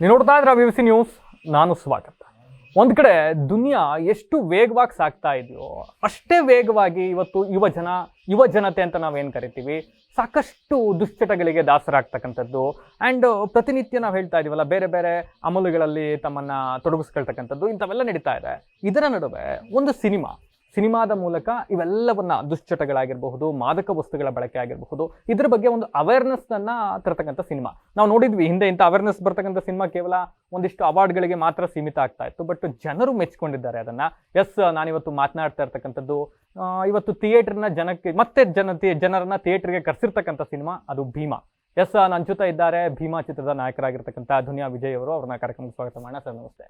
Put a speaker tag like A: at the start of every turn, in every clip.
A: ನೀವು ನೋಡ್ತಾ ಇದ್ರೆ ಬಿ ಸಿ ನ್ಯೂಸ್ ನಾನು ಸ್ವಾಗತ ಒಂದು ಕಡೆ ದುನಿಯಾ ಎಷ್ಟು ವೇಗವಾಗಿ ಸಾಗ್ತಾ ಇದೆಯೋ, ಅಷ್ಟೇ ವೇಗವಾಗಿ ಇವತ್ತು ಯುವ ಜನ, ಯುವ ಜನತೆ ಅಂತ ನಾವೇನು ಕರಿತೀವಿ? ಸಾಕಷ್ಟು ದುಶ್ಚಟಗಳಿಗೆ ದಾಸರಾಗ್ತಕ್ಕಂಥದ್ದು. ಆ್ಯಂಡ್ ಪ್ರತಿನಿತ್ಯ ನಾವು ಹೇಳ್ತಾ ಇದೀವಲ್ಲ, ಬೇರೆ ಬೇರೆ ಅಮಲುಗಳಲ್ಲಿ ತಮ್ಮನ್ನು ತೊಡಗಿಸ್ಕೊಳ್ತಕ್ಕಂಥದ್ದು ಇಂಥವೆಲ್ಲ ನಡೀತಾ ಇದೆ. ಇದರ ನಡುವೆ ಒಂದು ಸಿನಿಮಾ ಸಿನಿಮಾದ ಮೂಲಕ ಇವೆಲ್ಲವನ್ನ ದುಶ್ಚಟಗಳಾಗಿರಬಹುದು, ಮಾದಕ ವಸ್ತುಗಳ ಬಳಕೆ ಆಗಿರಬಹುದು, ಇದ್ರ ಬಗ್ಗೆ ಒಂದು ಅವೇರ್ನೆಸ್ ಅನ್ನ ತರತಕ್ಕಂಥ ಸಿನಿಮಾ. ನಾವು ನೋಡಿದ್ವಿ, ಹಿಂದೆ ಇಂಥ ಅವೇರ್ನೆಸ್ ಬರ್ತಕ್ಕಂಥ ಸಿನಿಮಾ ಕೇವಲ ಒಂದಿಷ್ಟು ಅವಾರ್ಡ್ಗಳಿಗೆ ಮಾತ್ರ ಸೀಮಿತ ಆಗ್ತಾ ಇತ್ತು, ಬಟ್ ಜನರು ಮೆಚ್ಕೊಂಡಿದ್ದಾರೆ ಅದನ್ನ. ಎಸ್, ನಾನಿವತ್ತು ಮಾತನಾಡ್ತಾ ಇರ್ತಕ್ಕಂಥದ್ದು ಇವತ್ತು ಥಿಯೇಟರ್ನ ಜನಕ್ಕೆ, ಮತ್ತೆ ಜನ ಜನರನ್ನ ಥಿಯೇಟರ್ಗೆ ಕರೆಸಿರ್ತಕ್ಕಂಥ ಸಿನಿಮಾ, ಅದು ಭೀಮಾ. ಎಸ್ ನನ್ನ ಜೊತೆ ಇದ್ದಾರೆ, ಭೀಮಾ ಚಿತ್ರದ ನಾಯಕರಾಗಿರ್ತಕ್ಕಂಥ ದುನಿಯಾ ವಿಜಯ್ ಅವರು, ಅವ್ರನ್ನ ಕಾರ್ಯಕ್ರಮಕ್ಕೆ ಸ್ವಾಗತ ಮಾಡೋಣ ಸರ್, ನಮಸ್ತೆ.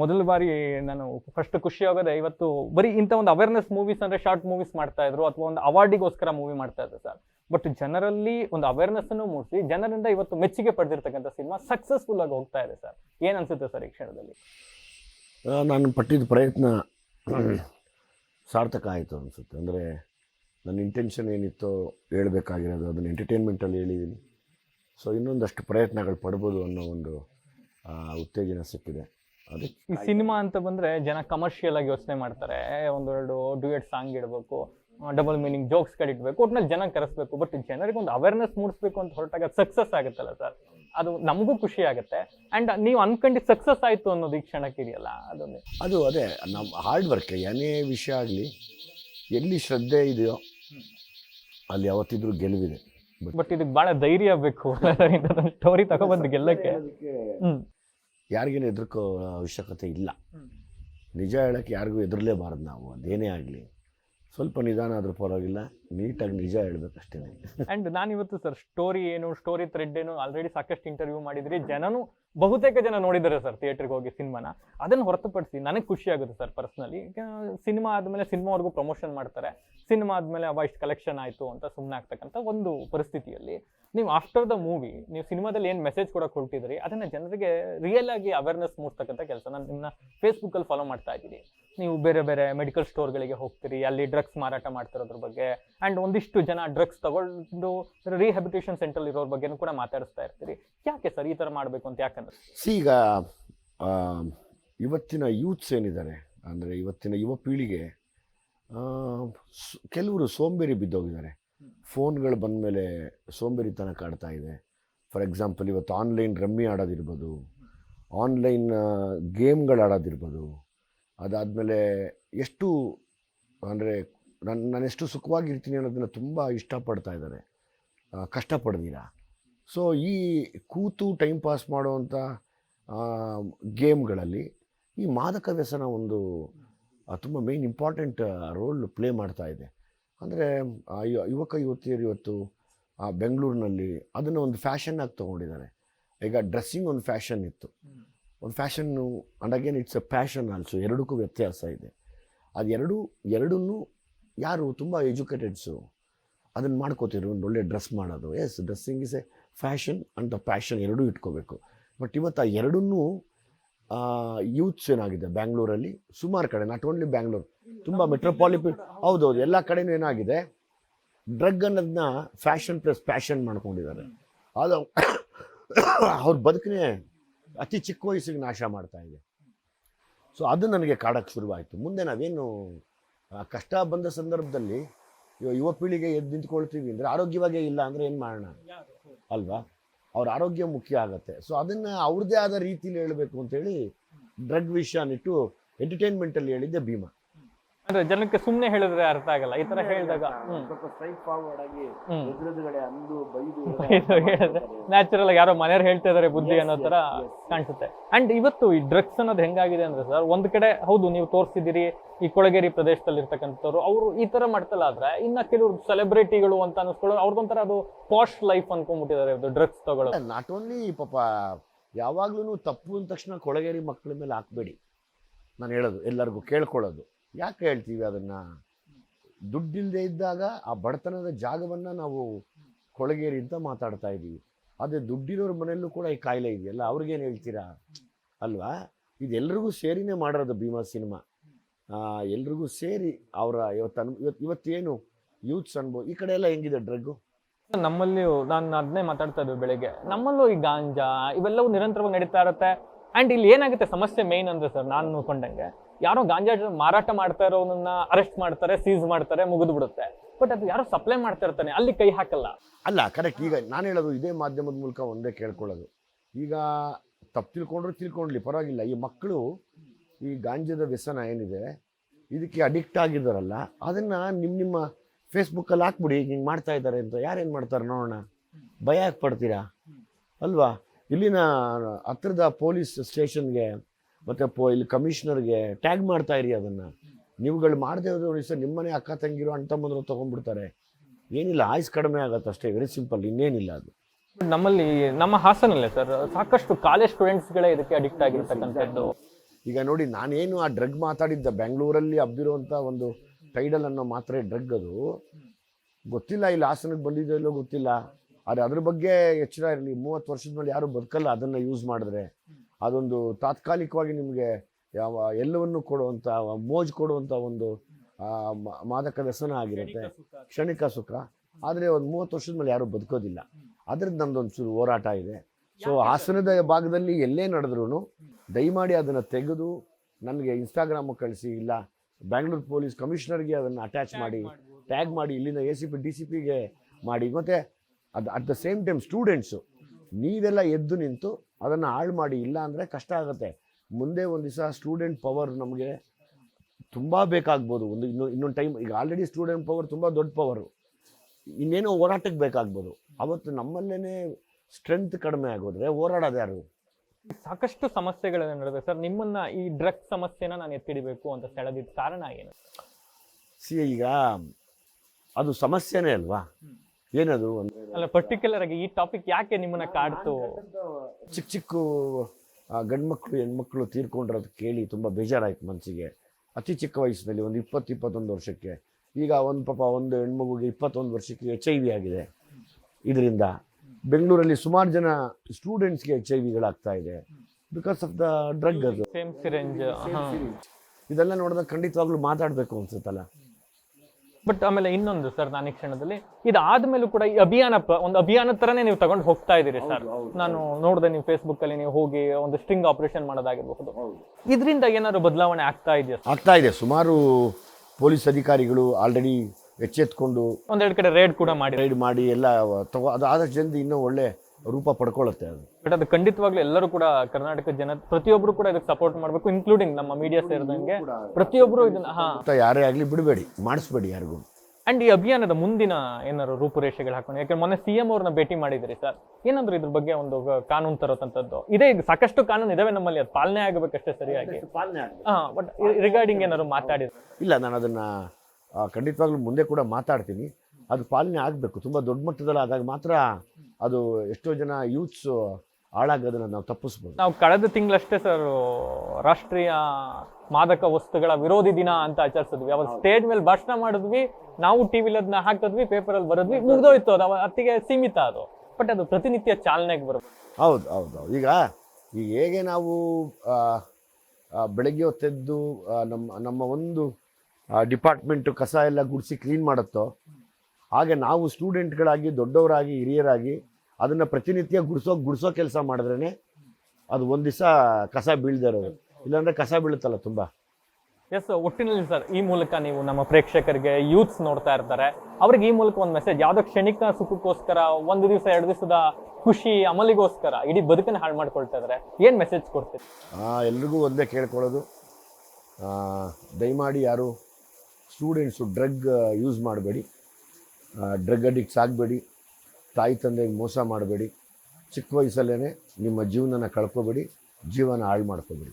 A: ಮೊದಲ ಬಾರಿ ನಾನು ಫಸ್ಟ್ ಖುಷಿ ಆಗೋದೆ ಇವತ್ತು ಬರೀ ಇಂಥ ಒಂದು ಅವೇರ್ನೆಸ್ ಮೂವೀಸ್ ಅಂದ್ರೆ ಶಾರ್ಟ್ ಮೂವೀಸ್ ಮಾಡ್ತಾ ಇದ್ರು ಅಥವಾ ಒಂದು ಅವಾರ್ಡಿಗೋಸ್ಕರ ಮೂವಿ ಮಾಡ್ತಾ ಇದ್ರು ಸರ್. ಬಟ್ ಜನರಲ್ಲಿ ಒಂದು ಅವೇರ್ನೆಸ್ ಅನ್ನು ಮೂಡಿಸಿ ಜನರಿಂದ ಇವತ್ತು ಮೆಚ್ಚುಗೆ ಪಡೆದಿರ್ತಕ್ಕಂಥ ಸಿನಿಮಾ ಸಕ್ಸಸ್ಫುಲ್ ಆಗಿ ಹೋಗ್ತಾ ಇದೆ ಸರ್. ಏನ್ ಅನ್ಸುತ್ತೆ ಸರ್ ಈ ಕ್ಷಣದಲ್ಲಿ?
B: ನಾನು ಪಟ್ಟಿದ ಪ್ರಯತ್ನ ಸಾರ್ಥಕ ಆಯಿತು ಅನಿಸುತ್ತೆ. ಅಂದರೆ ನನ್ನ ಇಂಟೆನ್ಷನ್ ಏನಿತ್ತೋ ಹೇಳಬೇಕಾಗಿರೋದು, ಅದನ್ನು ಎಂಟರ್ಟೈನ್ಮೆಂಟಲ್ಲಿ ಹೇಳಿದ್ದೀನಿ ಸೊ ಇನ್ನೊಂದಷ್ಟು ಪ್ರಯತ್ನಗಳು ಪಡ್ಬೋದು ಅನ್ನೋ ಒಂದು ಉತ್ತೇಜನ ಸಿಕ್ಕಿದೆ.
A: ಈ ಸಿನಿಮಾ ಅಂತ ಬಂದ್ರೆ ಜನ ಕಮರ್ಷಿಯಲ್ ಆಗಿ ಯೋಚನೆ ಮಾಡ್ತಾರೆ. ಒಂದೆರಡು ಡ್ಯೂಯೆಟ್ ಸಾಂಗ್ ಇಡಬೇಕು ಡಬಲ್ ಮೀನಿಂಗ್ ಜೋಕ್ಸ್ ಇಡಬೇಕು ಒಟ್ನಲ್ಲಿ ಜನ ಕರೆಸ್ಬೇಕು ಬಟ್ ಜನರಿಗೆ ಒಂದು ಅವೇರ್ನೆಸ್ ಮೂಡಿಸ್ಬೇಕು ಅಂತ ಹೊರಟಾಗ ಸಕ್ಸಸ್ ಆಗುತ್ತಲ್ಲ ಸರ್ ಅದು ನಮಗೂ ಖುಷಿ ಆಗುತ್ತೆ. ಅಂಡ್ ನೀವು ಅನ್ಕೊಂಡಿದ್ದು ಸಕ್ಸಸ್ ಆಯ್ತು ಅನ್ನೋದು ಈ ಕ್ಷಣಕ್ಕೆ ಇದೆಯಲ್ಲ ಅದೊಂದು.
B: ಅದು ಅದೇ ನಮ್ಮ ಹಾರ್ಡ್ ವರ್ಕ್ ಏನೇ ವಿಷಯ ಆಗಲಿ ಎಲ್ಲಿ ಶ್ರದ್ಧೆ ಇದೆಯೋ ಅಲ್ಲಿ ಯಾವತ್ತಿದ್ರೂ ಗೆಲುವಿದೆ.
A: ಬಟ್ ಇದಕ್ಕೆ ಭಾಳ ಧೈರ್ಯ ಬೇಕು. ಸ್ಟೋರಿ ತಗೊಬಂದು ಗೆಲ್ಲಕ್ಕೆ.
B: ಯಾರಿಗೇನು ಹೆದರ್ಕೋ ಅವಶ್ಯಕತೆ ಇಲ್ಲ. ನಿಜ ಹೇಳೋಕ್ಕೆ ಯಾರಿಗೂ ಹೆದರಲೇಬಾರ್ದು ನಾವು. ಅದೇನೇ ಆಗಲಿ. ಸ್ವಲ್ಪ ನಿಧಾನ ಆದರೂ ಪರವಾಗಿಲ್ಲ. ನೀಟಾಗಿ ನಿಜ ಹೇಳ್ಬೇಕಷ್ಟೇ
A: ಅಂಡ್ ನಾನು ಇವತ್ತು ಸರ್ ಸ್ಟೋರಿ ಏನು ಸ್ಟೋರಿ ಥ್ರೆಡ್ ಏನು ಆಲ್ರೆಡಿ ಸಾಕಷ್ಟು ಇಂಟರ್ವ್ಯೂ ಮಾಡಿದ್ರಿ. ಜನನು ಬಹುತೇಕ ಜನ ನೋಡಿದ್ದಾರೆ ಸರ್ ಥಿಯೇಟರ್ಗೆ ಹೋಗಿ ಸಿನಿಮಾನ. ಅದನ್ನು ಹೊರತುಪಡಿಸಿ ನನಗೆ ಖುಷಿ ಆಗುತ್ತೆ ಸರ್ ಪರ್ಸ್ನಲಿ ಸಿನಿಮಾ ಆದಮೇಲೆ ಸಿನಿಮಾವರೆಗೂ ಪ್ರಮೋಷನ್ ಮಾಡ್ತಾರೆ. ಸಿನಿಮಾ ಆದಮೇಲೆ ಅವ ಇಷ್ಟು ಕಲೆಕ್ಷನ್ ಆಯಿತು ಅಂತ ಸುಮ್ಮನೆ ಆಗ್ತಕ್ಕಂಥ ಒಂದು ಪರಿಸ್ಥಿತಿಯಲ್ಲಿ ನೀವು ಆಫ್ಟರ್ ದ ಮೂವಿ ನೀವು ಸಿನಿಮಾದಲ್ಲಿ ಏನು ಮೆಸೇಜ್ ಕೊಡೋಕೆ ಹೊರಟಿದ್ರಿ ಅದನ್ನು ಜನರಿಗೆ ರಿಯಲ್ ಆಗಿ ಅವೇರ್ನೆಸ್ ಮೂಡಿಸ್ತಕ್ಕಂಥ ಕೆಲಸ. ನಾನು ನಿಮ್ಮನ್ನ ಫೇಸ್ಬುಕ್ಕಲ್ಲಿ ಫಾಲೋ ಮಾಡ್ತಾ ಇದ್ದೀನಿ. ನೀವು ಬೇರೆ ಬೇರೆ ಮೆಡಿಕಲ್ ಸ್ಟೋರ್ಗಳಿಗೆ ಹೋಗ್ತೀರಿ, ಅಲ್ಲಿ ಡ್ರಗ್ಸ್ ಮಾರಾಟ ಮಾಡ್ತಿರೋದ್ರ ಬಗ್ಗೆ ಆ್ಯಂಡ್ ಒಂದಿಷ್ಟು ಜನ ಡ್ರಗ್ಸ್ ತಗೊಂಡು ರಿಹ್ಯಾಬಿಟೇಷನ್ ಸೆಂಟರ್ ಇರೋರ ಬಗ್ಗೆನೂ ಕೂಡ ಮಾತಾಡಿಸ್ತಾ ಇರ್ತೀರಿ. ಯಾಕೆ ಸರ್ ಈ ಥರ ಮಾಡಬೇಕು ಅಂತ ಯಾಕಂದ್ರೆ?
B: ಈಗ ಇವತ್ತಿನ ಯೂತ್ಸ್ ಏನಿದ್ದಾರೆ, ಅಂದರೆ ಇವತ್ತಿನ ಯುವ ಪೀಳಿಗೆ ಕೆಲವರು ಸೋಂಬೇರಿ ಬಿದ್ದೋಗಿದ್ದಾರೆ. ಫೋನ್ಗಳು ಬಂದ ಮೇಲೆ ಸೋಂಬೇರಿತನ ಕಾಡ್ತಾ ಇದೆ. ಫಾರ್ ಎಕ್ಸಾಂಪಲ್ ಇವತ್ತು ಆನ್ಲೈನ್ ರಮ್ಮಿ ಆಡೋದಿರ್ಬೋದು ಆನ್ಲೈನ್ ಗೇಮ್ಗಳು ಆಡೋದಿರ್ಬೋದು ಅದಾದಮೇಲೆ ಎಷ್ಟು, ಅಂದರೆ ನಾನು ಎಷ್ಟು ಸುಖವಾಗಿರ್ತೀನಿ ಅನ್ನೋದನ್ನು ತುಂಬ ಇಷ್ಟಪಡ್ತಾ ಇದ್ದಾರೆ. ಕಷ್ಟಪಡ್ದೀರಾ? ಸೊ ಈ ಕೂತು ಟೈಮ್ ಪಾಸ್ ಮಾಡುವಂಥ ಗೇಮ್ಗಳಲ್ಲಿ ಈ ಮಾದಕ ವ್ಯಸನ ಒಂದು ತುಂಬ ಮೇನ್ ಇಂಪಾರ್ಟೆಂಟ್ ರೋಲ್ ಪ್ಲೇ ಮಾಡ್ತಾ ಇದೆ. ಅಂದರೆ ಯುವಕ, ಯುವತಿಯರು ಇವತ್ತು ಬೆಂಗಳೂರಿನಲ್ಲಿ ಅದನ್ನು ಒಂದು ಫ್ಯಾಷನ್ ಆಗಿ ತೊಗೊಂಡಿದ್ದಾರೆ. ಈಗ ಡ್ರೆಸ್ಸಿಂಗ್ ಒಂದು ಫ್ಯಾಷನ್ ಇತ್ತು. ಒಂದು fashion and again it's a passion also ಎರಡಕ್ಕೂ ವ್ಯತ್ಯಾಸ ಇದೆ. ಅದು ಎರಡು, ಎರಡನ್ನೂ ಯಾರು ತುಂಬ ಎಜುಕೇಟೆಡ್ಸು ಅದನ್ನು ಮಾಡ್ಕೋತಿದ್ರು ಒಂದು ಒಳ್ಳೆ ಡ್ರೆಸ್ ಮಾಡೋದು. Yes dressing is a fashion ಅಂತ ಪ್ಯಾಷನ್ ಎರಡೂ ಇಟ್ಕೋಬೇಕು. ಬಟ್ ಇವತ್ತು ಆ ಎರಡನ್ನೂ ಯೂತ್ಸ್ ಏನಾಗಿದೆ? ಬ್ಯಾಂಗ್ಳೂರಲ್ಲಿ ಸುಮಾರು ಕಡೆ ನಾಟ್ ಓನ್ಲಿ ಬ್ಯಾಂಗ್ಳೂರು ತುಂಬ ಮೆಟ್ರೋಪಾಲಿಟನ್ ಹೌದೌದು ಎಲ್ಲ ಕಡೆಯೂ ಏನಾಗಿದೆ? ಡ್ರಗ್ ಅನ್ನೋದನ್ನ ಫ್ಯಾಷನ್ ಪ್ಲಸ್ ಪ್ಯಾಷನ್ ಮಾಡ್ಕೊಂಡಿದ್ದಾರೆ. ಅದು ಅವ್ರ ಬದುಕನೇ ಅತಿ ಚಿಕ್ಕ ವಯಸ್ಸಿಗೆ ನಾಶ ಮಾಡ್ತಾ ಇದೆ. ಸೊ ಅದು ನನಗೆ ಕಾಡಕ್ಕೆ ಶುರುವಾಯಿತು. ಮುಂದೆ ನಾವೇನು ಆ, ಕಷ್ಟ ಬಂದ ಸಂದರ್ಭದಲ್ಲಿ ಯುವ ಪೀಳಿಗೆ ಎದ್ದು ನಿಂತ್ಕೊಳ್ತೀವಿ ಅಂದರೆ ಆರೋಗ್ಯವಾಗೇ ಇಲ್ಲ ಅಂದರೆ ಏನು ಮಾಡೋಣ? ಅಲ್ವಾ? ಅವ್ರ ಆರೋಗ್ಯ ಮುಖ್ಯ ಆಗುತ್ತೆ. ಸೊ ಅದನ್ನು ಅವ್ರದ್ದೇ ಆದ ರೀತಿಯಲ್ಲಿ ಹೇಳಬೇಕು ಅಂತೇಳಿ ಡ್ರಗ್ ವಿಷಯನಿಟ್ಟು ಎಂಟರ್ಟೈನ್ಮೆಂಟಲ್ಲಿ ಹೇಳಿದ್ದೆ ಭೀಮಾ.
A: ಅಂದ್ರೆ ಜನಕ್ಕೆ ಸುಮ್ಮನೆ ಹೇಳಿದ್ರೆ ಅರ್ಥ ಆಗಲ್ಲ ಈ ತರ ಹೇಳಿದಾಗ
C: ಸ್ವಲ್ಪ ಸ್ಟ್ರೈಟ್ ಫಾರ್ವರ್ಡ್ ಆಗಿ ಎದುರುಗಡೆ ಅಂದು ಬೈದು
A: ಹೇಳಿದ್ರೆ ನ್ಯಾಚುರಲ್ ಆಗಿ ಯಾರೋ ಮನೆಯವ್ರು ಹೇಳ್ತಾ ಇದಾರೆ ಬುದ್ಧಿ ಅನ್ನೋ ತರ ಕಾಣಿಸುತ್ತೆ. ಅಂಡ್ ಇವತ್ತು ಈ ಡ್ರಗ್ಸ್ ಅನ್ನೋದು ಹೆಂಗಾಗಿದೆ ಅಂದ್ರೆ ಸರ್ ಒಂದ್ ಕಡೆ ಹೌದು ನೀವು ತೋರಿಸಿದಿರಿ ಈ ಕೊಳಗೇರಿ ಪ್ರದೇಶದಲ್ಲಿ ಇರ್ತಕ್ಕಂಥವ್ರು ಅವರು ಈ ತರ ಮಾಡ್ತಲ್ಲ ಆದ್ರೆ ಇನ್ನ ಕೆಲವರು ಸೆಲೆಬ್ರಿಟಿಗಳು ಅಂತ ಅನ್ಸ್ಕೊಳ್ಳೋ ಅವ್ರದೊಂಥರ ಅದು ಪಾಸ್ಟ್ ಲೈಫ್ ಅನ್ಕೊಂಡ್ಬಿಟ್ಟಿದ್ದಾರೆ ಇದು ಡ್ರಗ್ಸ್ ತಗೊಳ್ಳೋದು.
B: ನಾಟ್ ಓನ್ಲಿ ಪಾಪ ಯಾವಾಗ್ಲೂ ತಪ್ಪು ಅಂದ ತಕ್ಷಣ ಕೊಳಗೇರಿ ಮಕ್ಕಳ ಮೇಲೆ ಹಾಕ್ಬೇಡಿ. ನಾನು ಹೇಳೋದು ಎಲ್ಲರಿಗೂ ಕೇಳ್ಕೊಳ್ಳೋದು. ಯಾಕೆ ಹೇಳ್ತೀವಿ ಅದನ್ನು? ದುಡ್ಡಿಲ್ಲದೆ ಇದ್ದಾಗ ಆ ಬಡತನದ ಜಾಗವನ್ನು ನಾವು ಕೊಳಗೇರಿ ಅಂತ ಮಾತಾಡ್ತಾ ಇದ್ದೀವಿ ಅದೇ ದುಡ್ಡಿರೋರ ಮನೆಯಲ್ಲೂ ಕೂಡ ಈ ಕಾಯಿಲೆ ಇದೆಯಲ್ಲ, ಅವ್ರಿಗೇನು ಹೇಳ್ತೀರಾ? ಅಲ್ವಾ? ಇದೆಲ್ಲರಿಗೂ ಸೇರಿನೇ ಮಾಡಿರೋದು ಭೀಮಾ ಸಿನಿಮಾ. ಎಲ್ರಿಗೂ ಸೇರಿ ಅವರ ಇವತ್ತು ಇವತ್ತು ಇವತ್ತೇನು ಯೂತ್ಸ್ ಅನ್ಬೋ, ಈ ಕಡೆ ಎಲ್ಲ ಹೆಂಗಿದೆ ಡ್ರಗ್ಗು?
A: ನಮ್ಮಲ್ಲಿ ನಾನು ಅದನ್ನೇ ಮಾತಾಡ್ತಾ ಇದ್ದೆ ಬೆಳಿಗ್ಗೆ. ನಮ್ಮಲ್ಲೂ ಈ ಗಾಂಜಾ ಇವೆಲ್ಲವೂ ನಿರಂತರವಾಗಿ ನಡೀತಾ ಇರುತ್ತೆ. ಆ್ಯಂಡ್ ಇಲ್ಲಿ ಏನಾಗುತ್ತೆ ಸಮಸ್ಯೆ ಮೇನ್ ಅಂದ್ರೆ ಸರ್, ನಾನು ನೋಡ್ಕೊಂಡಂಗೆ ಯಾರೋ ಗಾಂಜಾ ಮಾರಾಟ ಮಾಡ್ತಾ ಇರೋನನ್ನ ಅರೆಸ್ಟ್ ಮಾಡ್ತಾರೆ, ಸೀಸ್ ಮಾಡ್ತಾರೆ ಮುಗಿದು ಬಿಡುತ್ತೆ ಬಟ್ ಅದು ಯಾರೋ ಸಪ್ಲೈ ಮಾಡ್ತಾ ಇರ್ತಾನೆ, ಅಲ್ಲಿ ಕೈ ಹಾಕಲ್ಲ.
B: ಅಲ್ಲ ಕರೆಕ್ಟ್ ಈಗ ನಾನು ಹೇಳೋದು ಇದೇ ಮಾಧ್ಯಮದ ಮೂಲಕ ಒಂದೇ ಕೇಳ್ಕೊಳ್ಳೋದು. ಈಗ ತಪ್ಪು ತಿಳ್ಕೊಂಡ್ರು ತಿಳ್ಕೊಂಡ್ಲಿ, ಪರವಾಗಿಲ್ಲ. ಈ ಮಕ್ಕಳು ಈ ಗಾಂಜಾದ ವ್ಯಸನ ಏನಿದೆ, ಇದಕ್ಕೆ ಅಡಿಕ್ಟ್ ಆಗಿದ್ದಾರಲ್ಲ, ಅದನ್ನು ನಿಮ್ಮ ನಿಮ್ಮ ಫೇಸ್ಬುಕ್ಕಲ್ಲಿ ಹಾಕ್ಬಿಡಿ, ಹಿಂಗೆ ಮಾಡ್ತಾ ಇದ್ದಾರೆ ಅಂತ. ಯಾರೇನು ಮಾಡ್ತಾರೆ ನೋಡೋಣ? ಭಯ ಯಾಕೆ ಪಡ್ತೀರಾ ಅಲ್ವಾ? ಇಲ್ಲಿನ ಹತ್ರದ ಪೊಲೀಸ್ ಸ್ಟೇಷನ್ಗೆ ಮತ್ತು ಪೋ ಇಲ್ಲಿ ಕಮಿಷನರ್ಗೆ ಟ್ಯಾಗ್ ಮಾಡ್ತಾ ಇರಿ ಅದನ್ನು. ನೀವುಗಳು ಮಾಡದೇ ಹೋದ್ರೆ ಸರ್ ನಿಮ್ಮನೆ ಅಕ್ಕ ತಂಗಿರು ಅಣ್ಣ ತಮ್ಮಂದ್ರು ತೊಗೊಂಡ್ಬಿಡ್ತಾರೆ. ಏನಿಲ್ಲ ಆಯ್ಸ್ ಕಡಿಮೆ ಆಗತ್ತೆ ಅಷ್ಟೇ ವೆರಿ ಸಿಂಪಲ್ ಇನ್ನೇನಿಲ್ಲ ಅದು.
A: ನಮ್ಮಲ್ಲಿ ನಮ್ಮ ಹಾಸನಲ್ಲೇ ಸರ್ ಸಾಕಷ್ಟು ಕಾಲೇಜ್ ಸ್ಟೂಡೆಂಟ್ಸ್ಗಳೇ ಇದಕ್ಕೆ ಅಡಿಕ್ಟ್ ಆಗಿರ್ತಕ್ಕಂಥದ್ದು.
B: ಈಗ ನೋಡಿ ನಾನೇನು ಆ ಡ್ರಗ್ ಮಾತಾಡಿದ್ದೆ ಬೆಂಗಳೂರಲ್ಲಿ ಹಬ್ಬಿರುವಂಥ ಒಂದು ಟೈಡಲ್ ಅನ್ನೋ ಮಾತ್ರ ಡ್ರಗ್ ಅದು. ಗೊತ್ತಿಲ್ಲ ಇಲ್ಲಿ ಹಾಸನಕ್ಕೆ ಬಂದಿದ್ದೋ ಇಲ್ಲೋ ಗೊತ್ತಿಲ್ಲ. ಆದರೆ ಅದ್ರ ಬಗ್ಗೆ ಎಚ್ಚರ ಇರಲಿ ಮೂವತ್ತು ವರ್ಷದ ಮೇಲೆ ಯಾರು ಬದುಕಲ್ಲ ಅದನ್ನು ಯೂಸ್ ಮಾಡಿದ್ರೆ. ಅದೊಂದು ತಾತ್ಕಾಲಿಕವಾಗಿ ನಿಮಗೆ ಯಾವ ಎಲ್ಲವನ್ನು ಕೊಡುವಂಥ ಮೋಜು ಕೊಡುವಂಥ ಒಂದು ಮಾದಕ ವ್ಯಸನ ಆಗಿರುತ್ತೆ. ಕ್ಷಣಿಕ ಸುಖ ಆದರೆ ಒಂದು ಮೂವತ್ತು ವರ್ಷದ ಮೇಲೆ ಯಾರೂ ಬದುಕೋದಿಲ್ಲ. ಅದ್ರದ್ದು ನಮ್ದೊಂದು ಚೂರು ಹೋರಾಟ ಇದೆ. ಸೊ ಹಾಸನದ ಭಾಗದಲ್ಲಿ ಎಲ್ಲೇ ನಡೆದ್ರೂ ದಯಮಾಡಿ ಅದನ್ನು ತೆಗೆದು ನನಗೆ ಇನ್ಸ್ಟಾಗ್ರಾಮಿಗೆ ಕಳಿಸಿ ಇಲ್ಲ ಬ್ಯಾಂಗ್ಳೂರು ಪೊಲೀಸ್ ಕಮಿಷನರ್ಗೆ ಅದನ್ನು ಅಟ್ಯಾಚ್ ಮಾಡಿ ಟ್ಯಾಗ್ ಮಾಡಿ ಇಲ್ಲಿಂದ A C P D C ಪಿಗೆ ಮಾಡಿ. ಮತ್ತು ಅದು at the same time students ನೀವೆಲ್ಲ ಎದ್ದು ನಿಂತು ಅದನ್ನು ಹಾಳು ಮಾಡಿ ಇಲ್ಲ ಅಂದರೆ ಕಷ್ಟ ಆಗುತ್ತೆ. ಮುಂದೆ ಒಂದು ದಿವಸ ಸ್ಟೂಡೆಂಟ್ ಪವರ್ ನಮಗೆ ತುಂಬ ಬೇಕಾಗ್ಬೋದು. ಒಂದು ಇನ್ನು ಇನ್ನೊಂದು ಟೈಮ್ ಈಗ ಆಲ್ರೆಡಿ ಸ್ಟೂಡೆಂಟ್ ಪವರ್ ತುಂಬ ದೊಡ್ಡ ಪವರು ಇನ್ನೇನೋ ಹೋರಾಟಕ್ಕೆ ಬೇಕಾಗ್ಬೋದು. ಅವತ್ತು ನಮ್ಮಲ್ಲೇ ಸ್ಟ್ರೆಂತ್ ಕಡಿಮೆ ಆಗೋದ್ರೆ ಹೋರಾಡೋದು ಯಾರು?
A: ಸಾಕಷ್ಟು ಸಮಸ್ಯೆಗಳು ನಡೆದಿದೆ ಸರ್ ನಿಮ್ಮನ್ನ ಈ ಡ್ರಗ್ ಸಮಸ್ಯೆನ ನಾನು ಎತ್ತಿಡಬೇಕು ಅಂತ ಸೆಳೆದಿದ್ದ ಕಾರಣ ಏನು?
B: ಸಿ ಈಗ ಅದು ಸಮಸ್ಯೆನೇ ಅಲ್ವಾ? ಏನದು
A: ಅಲ್ಲ ಪರ್ಟಿಕ್ಯುಲರ್ ಆಗಿ ಈ ಟಾಪಿಕ್ ಯಾಕೆ ನಿಮ್ಮನ್ನ ಕಾಡ್ತು?
B: ಚಿಕ್ಕ ಚಿಕ್ಕ ಗಂಡ್ ಮಕ್ಕಳು ಹೆಣ್ಮಕ್ಳು ತೀರ್ಕೊಂಡಿರೋದು ಕೇಳಿ ತುಂಬ ಬೇಜಾರಾಯ್ತು ಮನಸ್ಸಿಗೆ ಅತಿ ಚಿಕ್ಕ ವಯಸ್ಸಿನಲ್ಲಿ ಒಂದು ಇಪ್ಪತ್ತು ಇಪ್ಪತ್ತೊಂದು ವರ್ಷಕ್ಕೆ. ಈಗ ಒಂದು ಪಾಪ ಒಂದು ಹೆಣ್ಮಗುಗೆ ಇಪ್ಪತ್ತೊಂದು ವರ್ಷಕ್ಕೆ ಎಚ್ ಐ ವಿ ಆಗಿದೆ. ಇದರಿಂದ ಬೆಂಗಳೂರಲ್ಲಿ ಸುಮಾರು ಜನ ಸ್ಟೂಡೆಂಟ್ಸ್ಗೆ ಎಚ್ ಐ ವಿಗಳಾಗ್ತಾ ಇದೆ. ಬಿಕಾಸ್ ಆಫ್ ದ ಡ್ರಗ್ ಅದು.
A: ಸೇಮ್ ಸಿರೆಂಜ್
B: ಇದೆಲ್ಲ ನೋಡಿದಾಗ ಖಂಡಿತವಾಗ್ಲೂ ಮಾತಾಡಬೇಕು ಅನ್ಸುತ್ತಲ್ಲ.
A: ಬಟ್ ಆಮೇಲೆ ಇನ್ನೊಂದು ಸರ್ ನಾನು ಈ ಕ್ಷಣದಲ್ಲಿ ಇದಾದ್ಮೇಲೂ ಕೂಡ ಈ ಅಭಿಯಾನ ಪ- ಒಂದು ಅಭಿಯಾನದ ತರನೇ ನೀವು ತಗೊಂಡು ಹೋಗ್ತಾ ಇದ್ದೀರಿ ಸರ್ ನಾನು ನೋಡಿದೆ ನೀವು ಫೇಸ್ಬುಕ್ ಅಲ್ಲಿ ನೀವು ಹೋಗಿ ಒಂದು ಸ್ಟ್ರಿಂಗ್ ಆಪರೇಷನ್ ಮಾಡೋದಾಗಿರಬಹುದು. ಇದರಿಂದ ಏನಾದ್ರು ಬದಲಾವಣೆ ಆಗ್ತಾ ಇದೆಯಾ
B: ಆಗ್ತಾ ಇದೆ. ಸುಮಾರು ಪೊಲೀಸ್ ಅಧಿಕಾರಿಗಳು ಆಲ್ರೆಡಿ ಎಚ್ಚೆತ್ಕೊಂಡು
A: ಒಂದೆರಡು ಕಡೆ ರೇಡ್ ಕೂಡ ಮಾಡಿ.
B: ರೈಡ್ ಮಾಡಿ ಎಲ್ಲ ತಗೋ ಅದು ಆದಷ್ಟು ಜಲ್ದಿ ಇನ್ನೂ ಒಳ್ಳೆ ರೂಪ ಪಡ್ಕೊಳ್ಳುತ್ತೆ ಅದು.
A: ಬಟ್ ಅದು ಖಂಡಿತವಾಗ್ಲೂ ಎಲ್ಲರೂ ಕೂಡ ಕರ್ನಾಟಕ ಜನ ಪ್ರತಿಯೊಬ್ರು ಕೂಡ ಇದಕ್ಕೆ ಸಪೋರ್ಟ್ ಮಾಡಬೇಕು ಇನ್ಕ್ಲೂಡಿಂಗ್ ನಮ್ಮ ಮೀಡಿಯಾ ಸೇರಿದಂಗೆ ಪ್ರತಿಯೊಬ್ರು ಇದನ್ನ ಹಾ.
B: ಅಂತ ಯಾರೇ ಆಗಲಿ ಬಿಡಬೇಡಿ ಮಾಡಿಸ್ಬೇಡಿ ಯಾರಿಗೂ.
A: ಅಂಡ್ ಈ ಅಭಿಯಾನದ ಮುಂದಿನ ಏನಾದ್ರು ರೂಪುರೇಷೆಗಳು ಹಾಕೊಂಡು ಯಾಕಂದ್ರೆ ಮೊನ್ನೆ ಸಿ ಎಂ ಅವ್ರನ್ನ ಭೇಟಿ ಮಾಡಿದ್ರಿ ಸರ್. ಏನಂದ್ರೆ ಇದ್ರ ಬಗ್ಗೆ ಒಂದು ಕಾನೂನು ತರೋತಂಥದ್ದು ಇದೇ ಈಗ ಸಾಕಷ್ಟು ಕಾನೂನು ಇದಾವೆ ನಮ್ಮಲ್ಲಿ ಅದು ಪಾಲನೆ ಆಗಬೇಕಷ್ಟೇ ಸರಿಯಾಗಿ. ಹಾ ಬಟ್ ರಿಗಾರ್ಡಿಂಗ್ ಏನಾದ್ರು ಮಾತಾಡಿದ್ರು
B: ಇಲ್ಲ ನಾನು ಅದನ್ನ ಖಂಡಿತವಾಗ್ಲೂ ಮುಂದೆ ಕೂಡ ಮಾತಾಡ್ತೀನಿ. ಅದು ಪಾಲನೆ ಆಗಬೇಕು ತುಂಬ ದೊಡ್ಡ ಮಟ್ಟದಲ್ಲಿ ಆದಾಗ ಮಾತ್ರ ಅದು ಎಷ್ಟೋ ಜನ ಯೂತ್ಸ್ ಹಾಳಾಗೋದನ್ನ ನಾವು ತಪ್ಪಿಸ್ಬೋದು.
A: ನಾವು ಕಳೆದ ತಿಂಗಳಷ್ಟೇ ಸರ್ ರಾಷ್ಟ್ರೀಯ ಮಾದಕ ವಸ್ತುಗಳ ವಿರೋಧಿ ದಿನ ಅಂತ ಆಚರಿಸಿದ್ವಿ. ಅವಾಗ ಸ್ಟೇಜ್ ಮೇಲೆ ಭಾಷಣ ಮಾಡಿದ್ವಿ ನಾವು ಟಿವಿಲಿ ಅದನ್ನ ಹಾಕಿದ್ವಿ ಪೇಪರಲ್ಲಿ ಬರೆದ್ವಿ ಮುಗ್ದೋಯ್ತು ಅದು. ಅತ್ತಿಗೆ ಸೀಮಿತ ಅದು. ಬಟ್ ಅದು ಪ್ರತಿನಿತ್ಯ ಚಾಲನೆಗೆ ಬರುತ್ತೆ
B: ಹೌದು ಹೌದು ಹೌದು. ಈಗ ಈಗ ಹೇಗೆ ನಾವು ಬೆಳಗ್ಗೆ ಹೊತ್ತೆದ್ದು ನಮ್ಮ ನಮ್ಮ ಒಂದು ಡಿಪಾರ್ಟ್ಮೆಂಟು ಕಸ ಎಲ್ಲ ಗುಡಿಸಿ ಕ್ಲೀನ್ ಮಾಡುತ್ತೋ ಹಾಗೆ ನಾವು ಸ್ಟೂಡೆಂಟ್ಗಳಾಗಿ ದೊಡ್ಡವರಾಗಿ ಹಿರಿಯರಾಗಿ ಅದನ್ನು ಪ್ರತಿನಿತ್ಯ ಗುಡಿಸೋ ಗುಡಿಸೋ ಕೆಲಸ ಮಾಡಿದ್ರೇ ಅದು ಒಂದು ದಿವಸ ಕಸ ಬೀಳದೆ ಇರೋದು. ಇಲ್ಲಾಂದರೆ ಕಸ ಬೀಳುತ್ತಲ್ಲ ತುಂಬ.
A: ಎಸ್ ಒಟ್ಟಿನಲ್ಲಿ ಸರ್ ಈ ಮೂಲಕ ನೀವು ನಮ್ಮ ಪ್ರೇಕ್ಷಕರಿಗೆ ಯೂತ್ಸ್ ನೋಡ್ತಾ ಇರ್ತಾರೆ. ಅವ್ರಿಗೆ ಈ ಮೂಲಕ ಒಂದು ಮೆಸೇಜ್ ಯಾವುದೋ ಕ್ಷಣಿಕ ಸುಖಕ್ಕೋಸ್ಕರ ಒಂದು ದಿವಸ ಎರಡು ದಿವಸದ ಖುಷಿ ಅಮಲಿಗೋಸ್ಕರ ಇಡೀ ಬದುಕನ್ನು ಹಾಳು ಮಾಡ್ಕೊಳ್ತಾ ಇದ್ದಾರೆ ಏನು ಮೆಸೇಜ್ ಕೊಡ್ತೀರಿ?
B: ಎಲ್ರಿಗೂ ಒಂದೇ ಕೇಳ್ಕೊಳ್ಳೋದು. ದಯಮಾಡಿ ಯಾರು ಸ್ಟೂಡೆಂಟ್ಸು ಡ್ರಗ್ ಯೂಸ್ ಮಾಡಬೇಡಿ. ಡ್ರಗ್ ಅಡಿಕ್ಟ್ಸ್ ಆಗಬೇಡಿ ತಾಯಿ ತಂದೆಗೆ ಮೋಸ ಮಾಡಬೇಡಿ. ಚಿಕ್ಕ ವಯಸ್ಸಲ್ಲೇ ನಿಮ್ಮ ಜೀವನನ ಕಳ್ಕೊಬೇಡಿ ಜೀವನ ಹಾಳು ಮಾಡ್ಕೋಬೇಡಿ.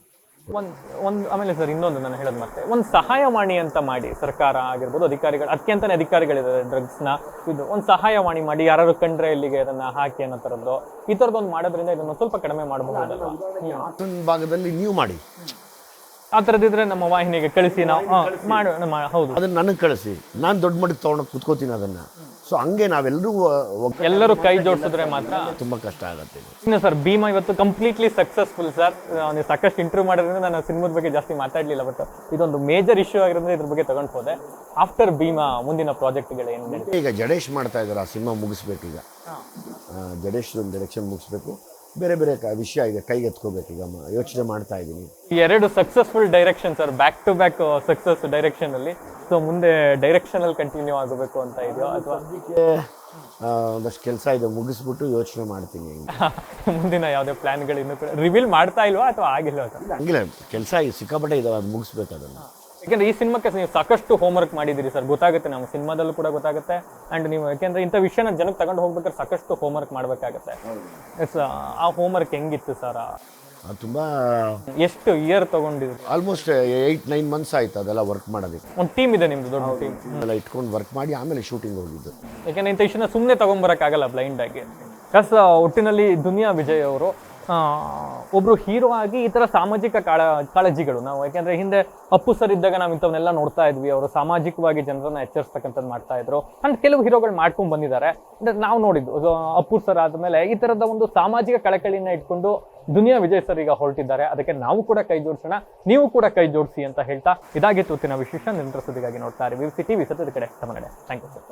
A: ಒಂದು ಒಂದು ಆಮೇಲೆ ಸರ್ ಇನ್ನೊಂದು ನಾನು ಹೇಳೋದು ಮತ್ತೆ. ಒಂದು ಸಹಾಯವಾಣಿ ಅಂತ ಮಾಡಿ ಸರ್ಕಾರ ಆಗಿರ್ಬೋದು ಅಧಿಕಾರಿಗಳು ಅತ್ಯಂತನೇ ಅಧಿಕಾರಿಗಳಿದ್ದಾರೆ ಡ್ರಗ್ಸ್ನ ಇದು ಒಂದು ಸಹಾಯವಾಣಿ ಮಾಡಿ ಯಾರು ಕಂಡ್ರೆ ಇಲ್ಲಿಗೆ ಅದನ್ನು ಹಾಕಿ ಅನ್ನೋ ಥರದ್ದು. ಈ ಥರದ್ದೊಂದು ಮಾಡೋದ್ರಿಂದ ಇದನ್ನು ಸ್ವಲ್ಪ ಕಡಿಮೆ
B: ಮಾಡಬಹುದು ಭಾಗದಲ್ಲಿ ನೀವು ಮಾಡಿ.
A: ಆ ಥರದಿದ್ರೆ ನಮ್ಮ ವಾಹಿನಿಗೆ ಕಳಿಸಿ ನಾವು ಹೌದು.
B: ಅದನ್ನ ನನಗೆ ಕಳಿಸಿ. ನಾನು ದೊಡ್ಡ ಮಟ್ಟಿಗೆ ತೊಗೊಂಡು ಕುತ್ಕೋತೀನಿ ಅದನ್ನ. ಸೊ ಹಂಗೆ ನಾವೆಲ್ಲರೂ
A: ಎಲ್ಲರೂ ಕೈ ಜೋಡಿಸಿದ್ರೆ ಮಾತ್ರ
B: ತುಂಬ ಕಷ್ಟ ಆಗುತ್ತೆ
A: ಇನ್ನು ಸರ್ ಭೀಮಾ ಇವತ್ತು ಕಂಪ್ಲೀಟ್ಲಿ ಸಕ್ಸಸ್ಫುಲ್ ಸರ್. ನೀವು ಸಾಕಷ್ಟು ಇಂಟರ್ವ್ಯೂ ಮಾಡೋದ್ರಿಂದ ನಾನು ಸಿನಿಮಾದ ಬಗ್ಗೆ ಜಾಸ್ತಿ ಮಾತಾಡಲಿಲ್ಲ ಬಟ್ ಇದೊಂದು ಮೇಜರ್ ಇಶ್ಯೂ ಆಗಿರೋದ್ರಿಂದ ಇದ್ರ ಬಗ್ಗೆ ತಗೊಂಡು ಹೋದೆ ಆಫ್ಟರ್ ಭೀಮಾ ಮುಂದಿನ ಪ್ರಾಜೆಕ್ಟ್ಗಳು ಏನು
B: ಈಗ ಜಡೇಶ್ ಮಾಡ್ತಾ ಇದ್ದಾರೆ ಆ ಸಿನಿಮಾ ಮುಗಿಸ್ಬೇಕು ಈಗ ಜಡೇಶ್ ಒಂದು ಡೈರೆಕ್ಷನ್ ಮುಗಿಸ್ಬೇಕು. ಬೇರೆ ಬೇರೆ ಕ- ವಿಷಯ ಇದೆ ಕೈಗೆ ಈಗ ಯೋಚನೆ ಮಾಡ್ತಾ ಇದ್ದೀನಿ.
A: ಈ ಎರಡು successful direction sir back to back success direction ಅಲ್ಲಿ. ಸೊ ಮುಂದೆ ಡೈರೆಕ್ಷನ್ ಅಲ್ಲಿ ಕಂಟಿನ್ಯೂ ಆಗಬೇಕು ಅಂತ ಇದೆಯೋ ಅಥವಾ?
B: ಅದಕ್ಕೆ ಒಂದಷ್ಟು ಕೆಲಸ ಇದೆ ಮುಗಿಸ್ಬಿಟ್ಟು ಯೋಚನೆ ಮಾಡ್ತೀನಿ
A: ಮುಂದಿನ ಯಾವುದೇ ಪ್ಲಾನ್ಗಳು ಇನ್ನೂ ಕೂಡ ರಿವೀಲ್ ಮಾಡ್ತಾ ಇಲ್ವಾ ಅಥವಾ ಆಗಿಲ್ವಾ ಸರ್
B: ಹಂಗಿಲ್ಲ. ಕೆಲಸ ಸಿಕ್ಕಾಪಟ್ಟೆ ಇದಾವೆ ಅದು ಮುಗಿಸ್ಬೇಕು ಅದನ್ನು.
A: ಯಾಕಂದ್ರೆ ಈ ಸಿನಿಮಾಕ್ಕೆ ನೀವು ಸಾಕಷ್ಟು ಹೋಮ್ವರ್ಕ್ ಮಾಡಿದ್ದೀರಿ ಸರ್. ಗೊತ್ತಾಗುತ್ತೆ ನಮ್ಮ ಸಿನಿಮಾದಲ್ಲೂ ಕೂಡ ಗೊತ್ತಾಗುತ್ತೆ. ಅಂಡ್ ನೀವು ಯಾಕೆಂದ್ರೆ ಇಂಥ ವಿಷಯನ ಜನಕ್ಕೆ ತಗೊಂಡು ಹೋಗ್ಬೇಕಾದ್ರೆ ಸಾಕಷ್ಟು ಹೋಮ್ವರ್ಕ್ ಮಾಡಬೇಕಾಗತ್ತೆ. ಎಸ್ ಆ ಹೋಮ್ವರ್ಕ್ ಹೆಂಗಿತ್ತು ಸರ್?
B: ತುಂಬ
A: ಎಷ್ಟು ಇಯರ್ ತಗೊಂಡಿದ್ರು
B: ಆಲ್ಮೋಸ್ಟ್ ಏಯ್ಟ್ ನೈನ್ ಮಂತ್ಸ್ ಆಯ್ತು ಅದೆಲ್ಲ ವರ್ಕ್ ಮಾಡೋದಕ್ಕೆ.
A: ಒಂದು ಟೀಮ್ ಇದೆ ನಿಮ್ದು ದೊಡ್ಡ ಟೀಮ್
B: ಎಲ್ಲ ಇಟ್ಕೊಂಡು ವರ್ಕ್ ಮಾಡಿ ಆಮೇಲೆ ಶೂಟಿಂಗ್ ಹೋಗಿದ್ದು.
A: ಯಾಕೆಂದ್ರೆ ಇಂಥ ವಿಷಯನ ಸುಮ್ಮನೆ ತಗೊಂಬರಕ್ಕಾಗಲ್ಲ ಬ್ಲೈಂಡ್ ಆಗಿ. ಎಸ್ ಒಟ್ಟಿನಲ್ಲಿ ದುನಿಯಾ ವಿಜಯ್ ಅವರು ಆ, ಒಬ್ರು ಹೀರೋ ಆಗಿ ಈ ಥರ ಸಾಮಾಜಿಕ ಕಾಳ ಕಾಳಜಿಗಳು. ನಾವು ಯಾಕೆಂದರೆ ಹಿಂದೆ ಅಪ್ಪು ಸರ್ ಇದ್ದಾಗ ನಾವು ಇಂಥವನ್ನೆಲ್ಲ ನೋಡ್ತಾ ಇದ್ವಿ. ಅವರು ಸಾಮಾಜಿಕವಾಗಿ ಜನರನ್ನ ಎಚ್ಚರಿಸ್ತಕ್ಕಂಥದ್ದು ಮಾಡ್ತಾ ಇದ್ರು. ಅಂಡ್ ಕೆಲವು ಹೀರೋಗಳು ಮಾಡ್ಕೊಂಡು ಬಂದಿದ್ದಾರೆ. ನಾವು ನೋಡಿದ್ದು. ಅಪ್ಪು ಸರ್ ಆದಮೇಲೆ ಈ ಥರದ ಒಂದು ಸಾಮಾಜಿಕ ಕಳಕಳಿಯನ್ನ ಇಟ್ಕೊಂಡು ದುನಿಯಾ ವಿಜಯ್ ಸರ್ ಈಗ ಹೊರಟಿದ್ದಾರೆ. ಅದಕ್ಕೆ ನಾವು ಕೂಡ ಕೈ ಜೋಡಿಸೋಣ. ನೀವು ಕೂಡ ಕೈ ಜೋಡಿಸಿ ಅಂತ ಹೇಳ್ತಾ ಇದಾಗಿ ಇವತ್ತಿನ ವಿಶೇಷ. ನಿರಂತರ ಸುದ್ದಿಗಾಗಿ ನೋಡ್ತಾ ಇರಿ. ವಿ ಸಿ ಟಿವಿ ಸತ್ಯದ ಕಡೆ ತಮ್ಮನಡೆ. Thank you sir